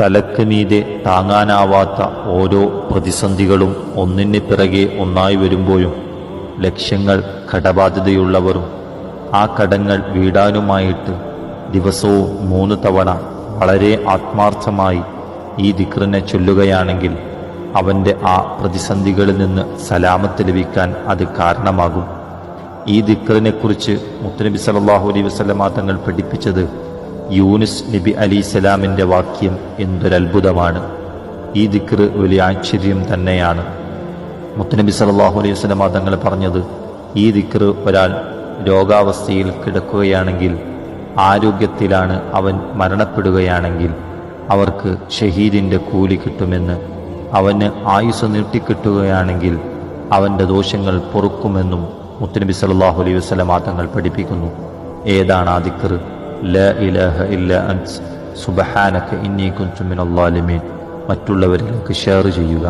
തലക്ക് മീതെ താങ്ങാനാവാത്ത ഓരോ പ്രതിസന്ധികളും ഒന്നിന് പിറകെ ഒന്നായി വരുമ്പോഴും ലക്ഷ്യങ്ങൾ കടബാധ്യതയുള്ളവരും ആ കടങ്ങൾ വീടാനുമായിട്ട് ദിവസവും മൂന്ന് തവണ വളരെ ആത്മാർത്ഥമായി ഈ ദിക്റിനെ ചൊല്ലുകയാണെങ്കിൽ അവന്റെ ആ പ്രതിസന്ധികളിൽ നിന്ന് സലാമത്ത് ലഭിക്കാൻ അത് കാരണമാകും. ഈ ദിക്റിനെക്കുറിച്ച് മുത്തനബി സല്ലല്ലാഹു അലൈഹി വസല്ലമ തങ്ങൾ പഠിപ്പിച്ചത് യൂനിസ് നബി അലി സലാമിന്റെ വാക്യം എന്തൊരത്ഭുതമാണ്. ഈ ദിക്ർ വലിയ ആശ്ചര്യം തന്നെയാണ്. മുത്തനബി സല്ലല്ലാഹു അലൈഹി വസല്ലമ തങ്ങൾ പറഞ്ഞത് ഈ ദിക്ർ ഒരാൾ രോഗാവസ്ഥയിൽ കിടക്കുകയാണെങ്കിൽ ആരോഗ്യത്തിലാണ് അവൻ മരണപ്പെടുകയാണെങ്കിൽ അവർക്ക് ഷഹീദിന്റെ കൂലി കിട്ടുമെന്ന് അവന് ആയുസ് നീട്ടിക്കിട്ടുകയാണെങ്കിൽ അവന്റെ ദോഷങ്ങൾ പൊറുക്കുമെന്നും മുത്തനബി സല്ലല്ലാഹു അലൈഹി വസല്ലമ തങ്ങൾ പഠിപ്പിക്കുന്നു. ഏതാണ് ആ ദിക്ർ ല ഇലാഹ ഇല്ല അൻസ് സുബഹാനക്ക് ഇന്നി കുൻതു മിനൽ ളാലിമീൻ മറ്റുള്ളവരിലേക്ക് ഷെയർ ചെയ്യുക.